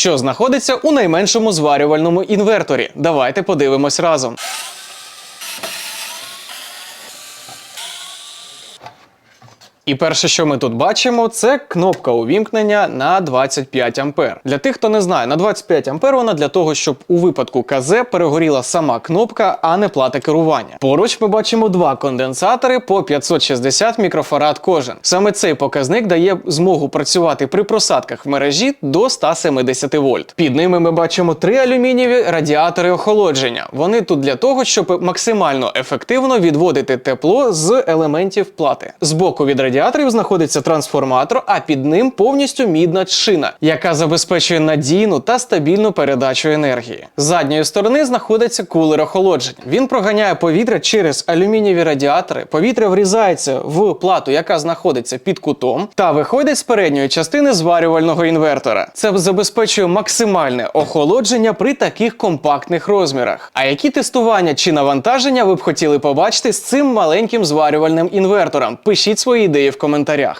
що знаходиться у найменшому зварювальному інверторі. Давайте подивимось разом. І перше, що ми тут бачимо, це кнопка увімкнення на 25 ампер. Для тих, хто не знає, на 25 ампер вона для того, щоб у випадку КЗ перегоріла сама кнопка, а не плата керування. Поруч ми бачимо два конденсатори по 560 мікрофарад кожен. Саме цей показник дає змогу працювати при просадках в мережі до 170 вольт. Під ними ми бачимо три алюмінієві радіатори охолодження. Вони тут для того, щоб максимально ефективно відводити тепло з елементів плати. Збоку від радіаторів знаходиться трансформатор, а під ним повністю мідна шина, яка забезпечує надійну та стабільну передачу енергії. З задньої сторони знаходиться кулер охолодження. Він проганяє повітря через алюмінієві радіатори. Повітря врізається в плату, яка знаходиться під кутом, та виходить з передньої частини зварювального інвертора. Це забезпечує максимальне охолодження при таких компактних розмірах. А які тестування чи навантаження ви б хотіли побачити з цим маленьким зварювальним інвертором? Пишіть свої ідеї в коментарях.